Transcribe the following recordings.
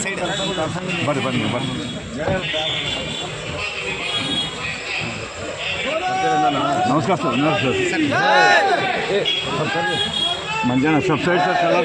बर बर बर नमस्कार सर नमस्कार मंजन सब साइड से चला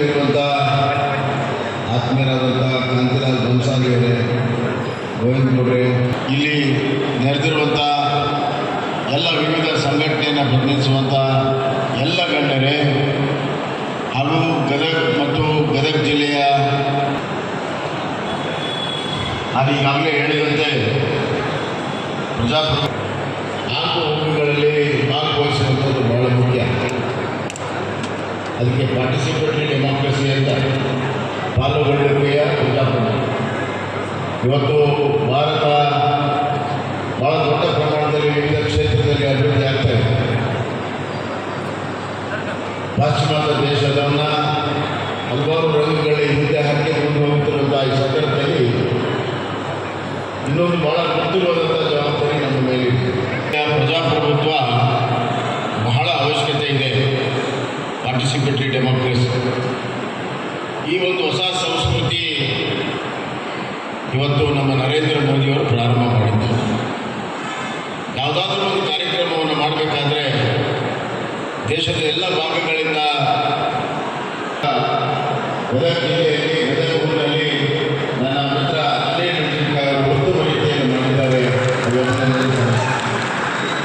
ವೇದಿಕೆ ಮೇಲಿರುವಂಥ ಆತ್ಮೀಯರಾದಂಥ ಕಾಂತಿಲಾಲ್ ಬನ್ಸಾಲಿ ಅವರೇ, ಗೋವಿಂದ ಗೌಡ್ರೆ, ಇಲ್ಲಿ ನೆರೆದಿರುವಂಥ ಎಲ್ಲ ವಿವಿಧ ಸಂಘಟನೆಯನ್ನು ಪ್ರತಿನಿಧಿಸುವಂಥ ಎಲ್ಲ ಗಣ್ಯರೇ ಹಾಗೂ ಗದಗ ಮತ್ತು ಗದಗ ಜಿಲ್ಲೆಯ ನಾನು ಈಗಾಗಲೇ ಹೇಳಿದಂತೆ ಪ್ರಜಾಪ್ರಭು ನಾಲ್ಕು ಹೋಗುಗಳಲ್ಲಿ ಅದಕ್ಕೆ ಪಾರ್ಟಿಸಿಪೇಟರಿ ಡೆಮಾಕ್ರಸಿ ಅಂತ ಪಾಲ್ಗೊಳ್ಳುವಿಕೆಯ ಉದಾಹರಣೆ ಇವತ್ತು ಭಾರತ ಬಹಳ ದೊಡ್ಡ ಪ್ರಮಾಣದಲ್ಲಿ ವಿವಿಧ ಕ್ಷೇತ್ರದಲ್ಲಿ ಅಭಿವೃದ್ಧಿ ಆಗ್ತಾ ಇದೆ. ಪಾಶ್ಚಿಮಾತ್ಯ ದೇಶದನ್ನ ಹಲವಾರು ರಂಗಗಳಲ್ಲಿ ಹಿಂದೆ ಹಾಕಿ ಮುಂದೆ ಹೋಗ್ತಿರುವಂತಹ ಈ ಸಂದರ್ಭದಲ್ಲಿ ಇನ್ನೊಂದು ಬಹಳ ಗೊತ್ತಿರುವಂತಹ ಜವಾಬ್ದಾರಿ ನಮ್ಮ ಮೇಲಿದೆ ಪ್ರಜಾಪ್ರಭುತ್ವ ಬಹಳ ಅವಶ್ಯಕತೆ ಇದೆ ಪಾರ್ಟಿಸಿಪೇಟರಿ ಡೆಮೋಕ್ರಸಿ ಈ ಒಂದು ಹೊಸ ಸಂಸ್ಕೃತಿ ಇವತ್ತು ನಮ್ಮ ನರೇಂದ್ರ ಮೋದಿಯವರು ಪ್ರಾರಂಭ ಮಾಡಿದ್ದಾರೆ ಯಾವುದಾದ್ರೂ ಒಂದು ಕಾರ್ಯಕ್ರಮವನ್ನು ಮಾಡಬೇಕಾದ್ರೆ ದೇಶದ ಎಲ್ಲ ಭಾಗಗಳಿಂದ ಮಾಡಿದ್ದಾರೆ.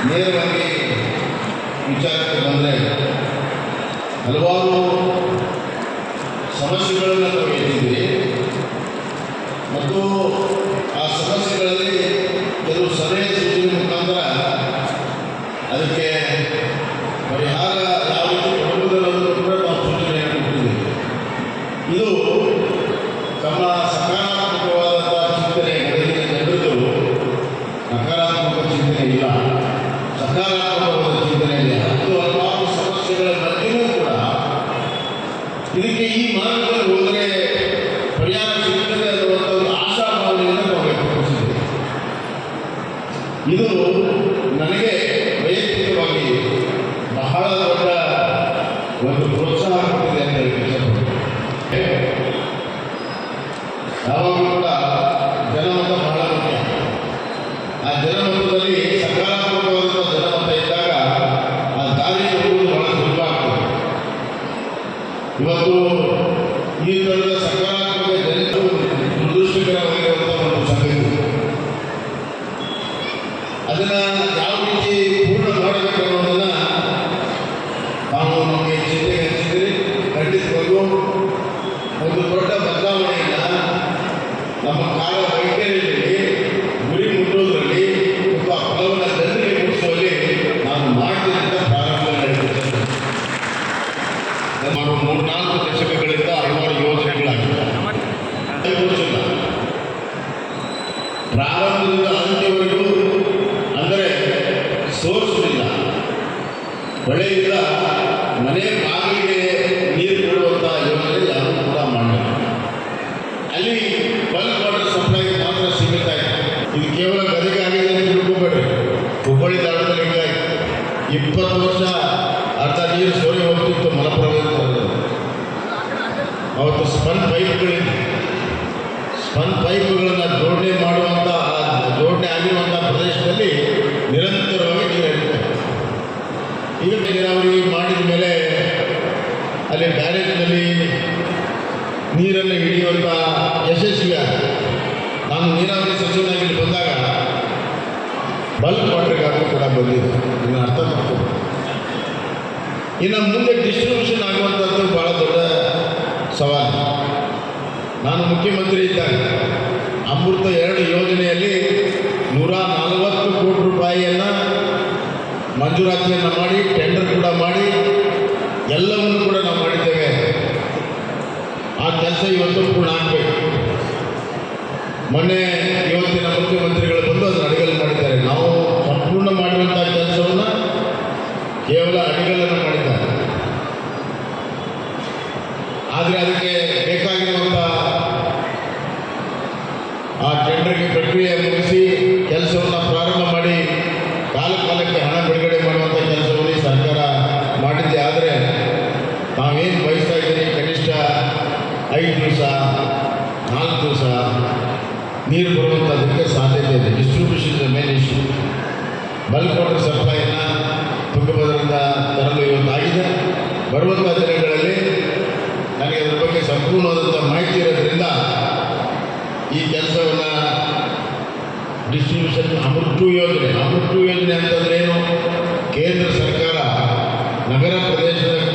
ನೇರವಾಗಿ ಹಲವಾರು ಸಮಸ್ಯೆಗಳನ್ನು ನಾವು ಎತ್ತಿದ್ವಿ ಮತ್ತು ಆ ಸಮಸ್ಯೆಗಳಲ್ಲಿ ಬಹಳ ದೊಡ್ಡ ಒಂದು ಸೋರಿಸಲಿಲ್ಲ ಮಳೆ ಇಲ್ಲ ಮನೆ ಬಾಗಿಲಿಗೆ ನೀರು ಬಿಡುವಂಥ ಯೋಜನೆ ಯಾರು ಕೂಡ ಮಾಡಬೇಕು ಅಲ್ಲಿ ಬಲ್ಕ್ ವಾಟರ್ ಸಪ್ಲೈ ಮಾತ್ರ ಸೀಮಿತ ಆಯಿತು. ಇದು ಕೇವಲ ಗದಗ ಆಗಿದೆ ಅಂತ ತಿಳ್ಕೊಬೇಡಿ ಹುಬ್ಬಳ್ಳಿ ಧಾರವಾಡದಲ್ಲಿ ಹಿಂಗಾಯ್ತು ಇಪ್ಪತ್ತು ವರ್ಷ ಅರ್ಧ ನೀರು ಸೋರಿ ಹೋಗ್ತಿತ್ತು ಮಲಪ್ರಭು ಅವತ್ತು ಸ್ಪನ್ ಪೈಪ್ಗಳಿಂದ ಸ್ಪನ್ ಪೈಪ್ಗಳನ್ನು ಜೋಡಣೆ ಮಾಡುವಂಥ ಜೋಡಣೆ ಆಗಿರುವಂಥ ಪ್ರದೇಶ ಅಲ್ಲಿ ಬ್ಯಾರೇಜ್ನಲ್ಲಿ ನೀರನ್ನು ಹಿಡಿಯುವಂಥ ಯಶಸ್ವಿ ಆಗಿದೆ. ನಾನು ನೀರಾವರಿ ಸಚಿವನಾಗಿ ಬಂದಾಗ ಬಲ್ಕ್ ವಾಟರ್ಗಾಗೂ ಕೂಡ ಬಂದಿದೆ ಇನ್ನು ಅರ್ಥ ಮಾಡ್ಕೊಂಡು ಇನ್ನು ಮುಂದೆ ಡಿಸ್ಟ್ರಿಬ್ಯೂಷನ್ ಆಗುವಂಥದ್ದು ಭಾಳ ದೊಡ್ಡ ಸವಾಲು ನಾನು ಮುಖ್ಯಮಂತ್ರಿ ಇದ್ದಾಗ ಅಮೃತ ಎರಡು ಯೋಜನೆಯಲ್ಲಿ ನೂರ ನಲವತ್ತು ಕೋಟಿ ರೂಪಾಯಿಯನ್ನು ಮಂಜೂರಾತಿಯನ್ನು ಮಾಡಿ ಟೆಂಡರ್ ಕೂಡ ಮಾಡಿ, ಎಲ್ಲವನ್ನು ಕೂಡ ನಾವು ಮಾಡಿದ್ದೇವೆ ಆ ಕೆಲಸ ಇವತ್ತು ಪೂರ್ಣ ಆಗಬೇಕು. ಮೊನ್ನೆ ಇವತ್ತಿನ ಮುಖ್ಯಮಂತ್ರಿಗಳು ಬಂದು ಅದನ್ನು ಅಡಿಗಲು ಮಾಡಿದ್ದಾರೆ. ನಾವು ಸಂಪೂರ್ಣ ಮಾಡಿರುವಂಥ ಕೆಲಸವನ್ನು ಕೇವಲ ಅಡಿಗಲನ್ನು ಮಾಡಿದ್ದಾರೆ. ಆದರೆ ಅದಕ್ಕೆ ಬೇಕಾಗಿರುವಂಥ ಆ ಟೆಂಡರ್ಗೆ ಪ್ರಕ್ರಿಯೆ ಮುಗಿಸಿ ಕೆಲಸವನ್ನು ಪ್ರಾರಂಭ ಮಾಡಿ ಕಾಲ ಕಾಲಕ್ಕೆ ಹಣ ಬಿಡುಗಡೆ ಮಾಡುವಂಥ ಕೆಲಸವನ್ನು ಈ ಸರ್ಕಾರ ಮಾಡಿದ್ದೆ ಆದರೆ ತಾವೇನು ಬಯಸ್ತಾ ಇದ್ದೀರಿ ಕನಿಷ್ಠ ಐದು ದಿವಸ ನಾಲ್ಕು ದಿವಸ ನೀರು ಬರುವಂಥದ್ದಕ್ಕೆ ಸಾಧ್ಯತೆ ಇದೆ. Distribution main issue bulk water ಸಪ್ಲೈನ ತುಂಗಭದ್ರಿಂದ ತರಲು ಇವತ್ತಾಗಿದೆ. ಬರುವಂಥ ದಿನಗಳಲ್ಲಿ ನನಗೆ ಅದರ ಬಗ್ಗೆ ಸಂಪೂರ್ಣವಾದಂಥ ಮಾಹಿತಿ ಇರೋದ್ರಿಂದ ಈ ಕೆಲಸವನ್ನು ಡಿಸ್ಟ್ರಿಬ್ಯೂಷನ್ ಅಮೃತು ಯೋಜನೆ. ಅಮೃತು ಯೋಜನೆ ಅಂತಂದ್ರೆ ಏನು? ಕೇಂದ್ರ ಸರ್ಕಾರ ನಗರ ಪ್ರದೇಶದ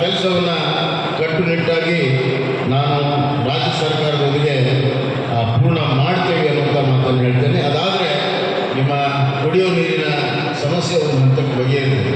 ಕೆಲಸವನ್ನು ಕಟ್ಟುನಿಟ್ಟಾಗಿ ನಾನು ರಾಜ್ಯ ಸರ್ಕಾರದೊಂದಿಗೆ ಪೂರ್ಣ ಮಾಡ್ತೇವೆ ಅನ್ನುವಂಥ ಮಾತನ್ನು ಹೇಳ್ತೇನೆ. ಅದಾದರೆ ನಿಮ್ಮ ಕುಡಿಯೋ ನೀರಿನ ಸಮಸ್ಯೆ ಒಂದು ಹಂತಕ್ಕೆ ಬಗೆಹರಿದೆ